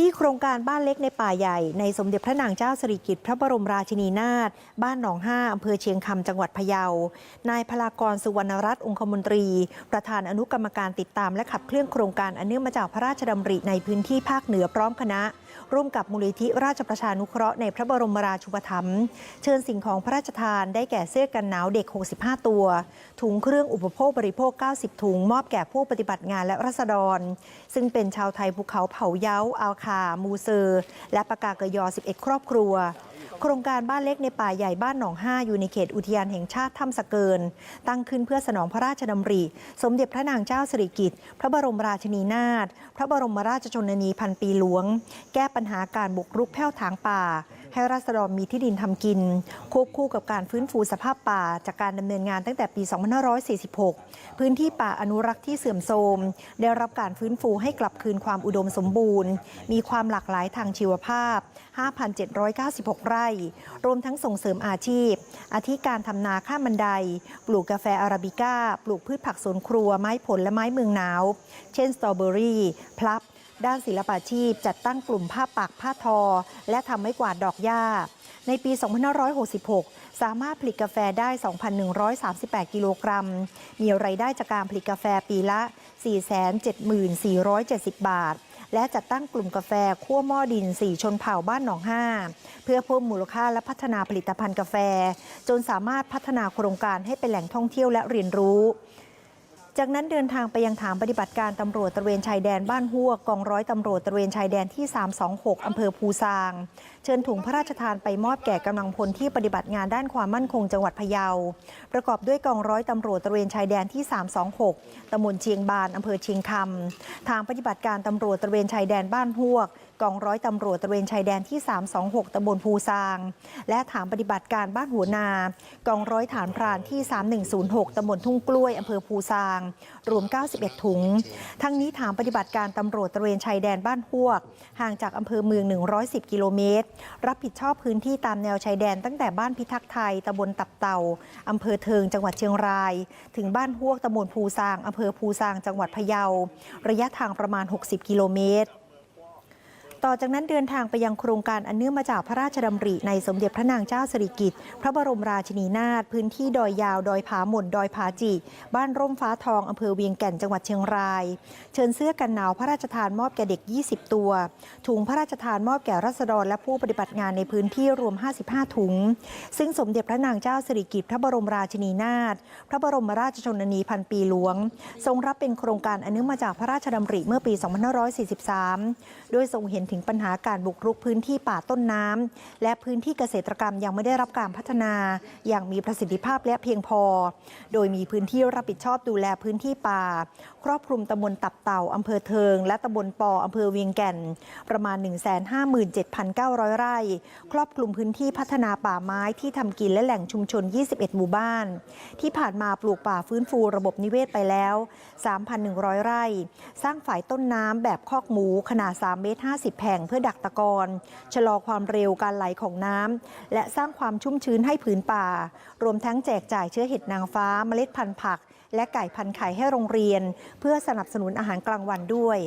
ที่โครงการบ้านเล็กในป่าใหญ่ ในสมเด็จพระนางเจ้าสิริกิติ์พระบรมราชินีนาถบ้านหนองห้าอำเภอเชียงคำจังหวัดพะเยา นายพลากรสุวรรณรัตน์องคมนตรี ประธานอนุกรรมการติดตามและขับเคลื่อนโครงการอันเนื่องมาจากพระราชดำริในพื้นที่ภาคเหนือพร้อมคณะ ร่วมกับมูลนิธิราชประชานุเคราะห์ในพระบรมราชูปถัมภ์เชิญสิ่งของพระราชทานได้แก่เสื้อกันหนาวเด็ก 65 ตัว ถุงเครื่องอุปโภคบริโภค 90 ถุง มอบแก่ผู้ปฏิบัติงานและรัษฎร ซึ่งเป็นชาวไทยภูเขาเผาเย้าอาคา มูเซอร์ และปากากยอ 11 ครอบครัว โครงการบ้านเล็กในป่าใหญ่บ้านหนองห้าอยู่ในเขตอุทยานแห่งชาติถ้ำสะเกิน ตั้งขึ้นเพื่อสนองพระราชดำริ สมเด็จพระนางเจ้าสิริกิติ์พระบรมราชินีนาถพระบรมราชชนนีพันปีหลวง แก้ปัญหาการบุกรุกแผ่วถางป่า ให้รัษฎรมีที่ดินทำกิน ควบคู่กับการฟื้นฟูสภาพป่า จากการดำเนินงานตั้งแต่ปี 2546 พื้นที่ป่าอนุรักษ์ที่เสื่อมโทรม ได้รับการฟื้นฟูให้กลับคืนความอุดมสมบูรณ์ มีความหลากหลายทางชีวภาพ 5,796 ไร่ รวมทั้งส่งเสริมอาชีพ อาทิการทำนาข้ามบันได ปลูกกาแฟอาราบิก้า ปลูกพืชผักสวนครัว ไม้ผลและไม้เมืองหนาว เช่นสตรอเบอรี่ พลับ ด้านศิลปาชีพจัดตั้งกลุ่มผ้าปักผ้าทอ และทำไม้กวาดดอกหญ้า ในปี 2566 สามารถผลิตกาแฟได้ 2,138 กิโลกรัม มีไรายได้จากการผลิตกาแฟปีละ 474,470 บาท และจัดตั้งกลุ่มกาแฟขั้วหม้อดิน 4 ชนเผ่าบ้านหนองห้า เพื่อเพิ่มมูลค่าและพัฒนาผลิตภัณฑ์กาแฟ จนสามารถพัฒนาโครงการให้เป็นแหล่งท่องเที่ยวและเรียนรู้ จากนั้นเดินทางไปยังฐานปฏิบัติการตำรวจตระเวนชายแดนบ้านหัวกองร้อยตำรวจตระเวนชายแดนที่ 326 อำเภอภูซาง เชิญถุงพระราชทานไปมอบแก่กำลังพลที่ปฏิบัติงานด้านความมั่นคงจังหวัดพะเยา ประกอบด้วยกองร้อยตำรวจตระเวนชายแดนที่ 326 ตำบลเชียงบานอำเภอเชียงคำทางปฏิบัติการตำรวจตระเวนชายแดนบ้านหวกกองร้อยตำรวจตระเวนชายแดนที่ 326 ตำบลภูซาง และฐานปฏิบัติการบ้านหัวนา กองร้อยฐานพรานที่ 3106 ตำบลทุ่งกล้วย อำเภอภูซางรวม 91 ถุง ทั้งนี้ฐานปฏิบัติการตำรวจตระเวนชายแดนบ้านพวก ห่างจากอำเภอเมือง 110 กิโลเมตร รับผิดชอบพื้นที่ตามแนวชายแดนตั้งแต่บ้านพิทักษ์ไทยตำบลตับเต่าอำเภอเทิงจังหวัดเชียงราย ถึงบ้านพวกตำบลภูซางอำเภอภูซางจังหวัดพะเยา ระยะทางประมาณ 60 กิโลเมตร ต่อจากนั้นเดินทางไปยังโครงการอันเนื่องมาจากพระราชดำริในสมเด็จพระนางเจ้าสิริกิติ์พระบรมราชินีนาถพื้นที่ดอยยาว ดอยผาหม่นดอยผาจิ บ้านร่มฟ้าทองอำเภอเวียงแก่นจังหวัดเชียงราย เชิญเสื้อกันหนาวพระราชทานมอบแก่เด็ก 20 ตัว ถุงพระราชทานมอบแก่รัษฎรและผู้ปฏิบัติงานในพื้นที่รวม 55 ถุง ซึ่งสมเด็จพระนางเจ้าสิริกิติ์พระบรมราชินีนาถพระบรมราชชนนีพันปีหลวง ทรงรับเป็นโครงการอันเนื่องมาจากพระราชดำริเมื่อปี 2543 โดยทรงเห็นถึงปัญหาการบุกรุกพื้นที่ป่าต้นน้ำและพื้นที่เกษตรกรรมยังไม่ได้รับการพัฒนา อย่างมีประสิทธิภาพและเพียงพอ โดยมีพื้นที่รับผิดชอบดูแลพื้นที่ป่า ครอบคลุมตำบลตับเต่าอำเภอเทิง และตำบลปออำเภอเวียงแก่น ประมาณ 157,900 ไร่ ครอบคลุมพื้นที่พัฒนาป่าไม้ที่ทำกินและแหล่งชุมชน 21 หมู่บ้าน ที่ผ่านมาปลูกป่าฟื้นฟูระบบนิเวศไปแล้ว 3,100 ไร่ สร้างฝ่ายต้นน้ำแบบคอกหมูขนาด 3 เมตร 50แผงเพื่อดักตะกอนชะลอความเร็วการไหลของน้ำและสร้างความชุ่มชื้นให้ผืนป่า รวมทั้งแจกจ่ายเชื้อเห็ดนางฟ้าเมล็ดพันธุ์ผัก และไก่พันธุ์ไข่ให้โรงเรียน เพื่อสนับสนุนอาหารกลางวันด้วย